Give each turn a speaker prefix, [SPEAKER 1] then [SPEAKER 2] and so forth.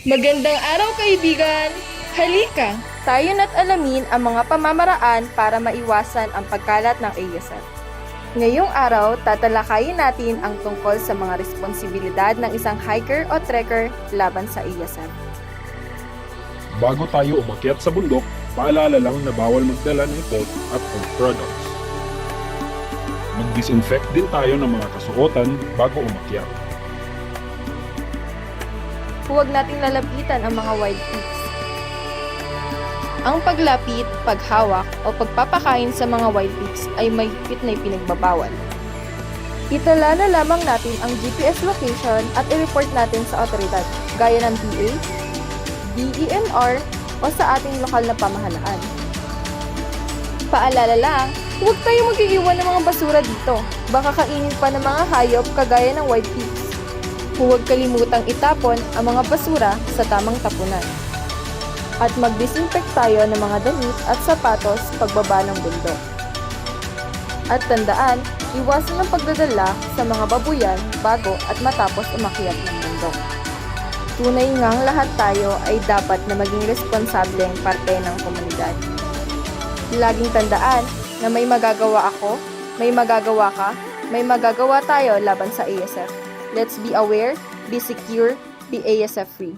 [SPEAKER 1] Magandang araw kaibigan! Halika!
[SPEAKER 2] Tayo na't alamin ang mga pamamaraan para maiwasan ang pagkalat ng ASF. Ngayong araw, tatalakayin natin ang tungkol sa mga responsibilidad ng isang hiker o trekker laban sa ASF.
[SPEAKER 3] Bago tayo umakyat sa bundok, paalala lang na bawal magdala ng coat at coat products. Mag-disinfect din tayo ng mga kasuotan bago umakyat.
[SPEAKER 2] Huwag nating lalapitan ang mga wild pigs. Ang paglapit, paghawak, o pagpapakain sa mga wild pigs ay may higpit na ipinagbabawal. Itala na lamang natin ang GPS location at i-report natin sa otoridad, gaya ng PA, DENR, o sa ating lokal na pamahalaan. Paalala lang, huwag tayo mag-iiwan ng mga basura dito. Baka kainin pa ng mga hayop kagaya ng wild pigs. Huwag kalimutang itapon ang mga basura sa tamang tapunan. At mag-disinfect tayo ng mga damit at sapatos pagbaba ng bundok. At tandaan, iwasan ang pagdadala sa mga babuyan bago at matapos umakyat ng bundok. Tunay ngang lahat tayo ay dapat na maging responsableng parte ng komunidad. Laging tandaan na may magagawa ako, may magagawa ka, may magagawa tayo laban sa ASF. Let's be aware, be secure, be ASF free.